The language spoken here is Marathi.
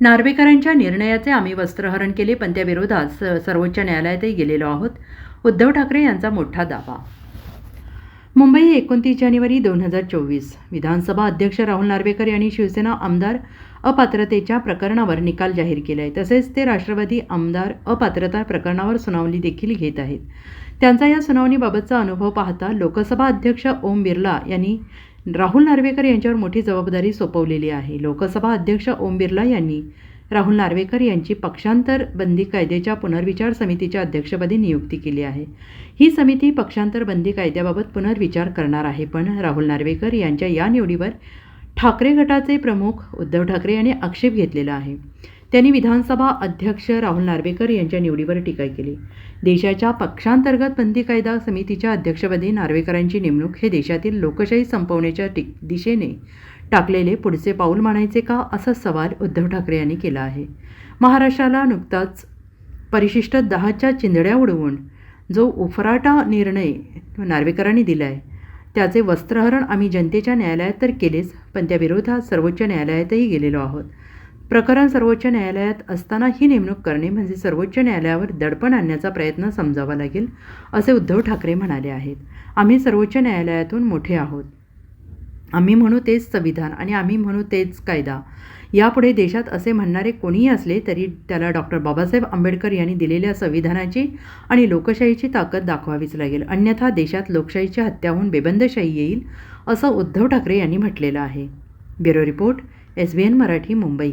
नार्वेकरांच्या निर्णयाचे आम्ही वस्त्रहरण केले पण त्याविरोधात सर्वोच्च न्यायालयातही गेलेलो आहोत. उद्धव ठाकरे यांचा मोठा दावा. मुंबई एकोणतीस जानेवारी दोन हजार चोवीस. विधानसभा अध्यक्ष राहुल नार्वेकर यांनी शिवसेना आमदार अपात्रतेच्या प्रकरणावर निकाल जाहीर केला आहे तसेच ते राष्ट्रवादी आमदार अपात्रता प्रकरणावर सुनावणी देखील घेत आहेत. त्यांचा या सुनावणीबाबतचा अनुभव पाहता लोकसभा अध्यक्ष ओम बिर्ला यांनी राहुल नार्वेकर यांच्यावर मोठी जबाबदारी सोपवलेली आहे. लोकसभा अध्यक्ष ओम बिर्ला यांनी राहुल नार्वेकर यांची पक्षांतर बंदी कायद्याच्या पुनर्विचार समितीच्या अध्यक्षपदी नियुक्ती केली आहे. ही समिती पक्षांतर बंदी कायद्याबाबत पुनर्विचार करणार आहे पण राहुल नार्वेकर यांच्या या निवडीवर ठाकरे गटाचे प्रमुख उद्धव ठाकरे यांनी आक्षेप घेतलेला आहे. त्यांनी विधानसभा अध्यक्ष राहुल नार्वेकर यांच्या निवडीवर टीका केली. देशाच्या पक्षांतर्गत बंदी कायदा समितीच्या अध्यक्षपदी नार्वेकरांची नेमणूक हे देशातील लोकशाही संपवण्याच्या टिक दिशेने टाकलेले पुढचे पाऊल मानायचे का असा सवाल उद्धव ठाकरे यांनी केला आहे. महाराष्ट्राला नुकताच परिशिष्ट दहाच्या चिंधड्या उडवून जो उफराटा निर्णय नार्वेकरांनी दिला आहे त्याचे वस्त्रहरण आम्ही जनतेच्या न्यायालयात तर केलेच पण त्याविरोधात सर्वोच्च न्यायालयातही गेलेलो आहोत. प्रकरण सर्वोच्च न्यायालयात असताना ही नेमणूक करणे म्हणजे सर्वोच्च न्यायालयावर दडपण आणण्याचा प्रयत्न समजावा लागेल असे उद्धव ठाकरे म्हणाले आहेत. आम्ही सर्वोच्च न्यायालयातून मोठे आहोत. आम्ही म्हणू तेच संविधान आणि आम्ही म्हणू तेच कायदा. यापुढे देशात असे म्हणणारे कोणीही असले तरी त्याला डॉक्टर बाबासाहेब आंबेडकर यांनी दिलेल्या संविधानाची आणि लोकशाहीची ताकद दाखवावीच लागेल. अन्यथा देशात लोकशाहीची हत्या होऊन बेबंदशाही येईल असं उद्धव ठाकरे यांनी म्हटलेलं आहे. Bureau report S B N Marathi Mumbai.